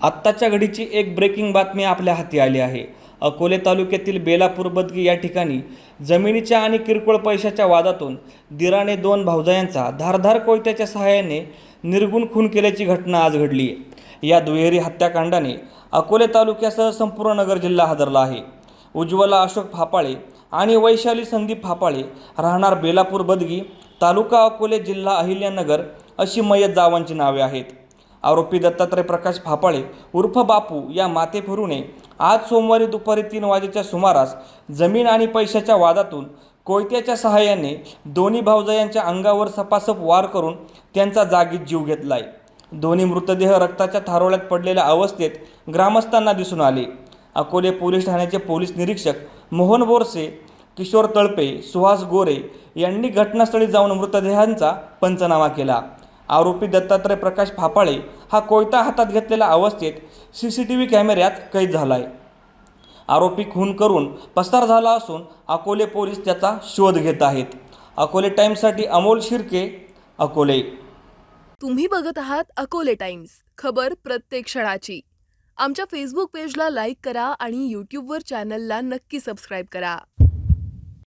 आत्ताच्या घडीची एक ब्रेकिंग बातमी आपल्या हाती आली आहे. अकोले तालुक्यातील बेलापूर बदगी या ठिकाणी जमिनीच्या आणि किरकोळ पैशाच्या वादातून दिराने दोन भाऊजायांचा धारधार कोयत्याच्या सहाय्याने निर्गुण खून केल्याची घटना आज घडली आहे. या दुहेरी हत्याकांडाने अकोले तालुक्यासह संपूर्ण नगर जिल्हा हादरला आहे. उज्ज्वला अशोक फापाळे आणि वैशाली संदीप फापाळे राहणार बेलापूर बदगी तालुका अकोले जिल्हा अहिल्यानगर अशी मयत जावांची नावे आहेत. आरोपी दत्तात्रय प्रकाश फापाळे उर्फ बापू या मातेफिरूने आज सोमवारी दुपारी तीन वाजेच्या सुमारास जमीन आणि पैशाच्या वादातून कोयत्याच्या सहाय्याने दोन्ही भावजयांच्या अंगावर सपासप वार करून त्यांचा जागीत जीव घेतलाय. दोन्ही मृतदेह रक्ताच्या थारोळ्यात पडलेल्या अवस्थेत ग्रामस्थांना दिसून आले. अकोले पोलीस ठाण्याचे पोलीस निरीक्षक मोहन बोरसे किशोर तळपे सुहास गोरे यांनी घटनास्थळी जाऊन मृतदेहांचा पंचनामा केला. आरोपी दत्तात्रय प्रकाश फापाळे हा कोयता हातात घेतलेल्या अवस्थेत सी सी टी व्ही कॅमेऱ्यात कैद झाला आहे आरोपी खून करून पसार झाला असून अकोले पोलीस त्याचा शोध घेत आहेत. अकोले टाइम्ससाठी अमोल शिर्के अकोले. तुम्ही बघत आहात अकोले टाइम्स. खबर प्रत्येक क्षणाची. आमच्या फेसबुक पेजला लाईक करा आणि यूट्यूबवर चॅनलला नक्की सबस्क्राईब करा.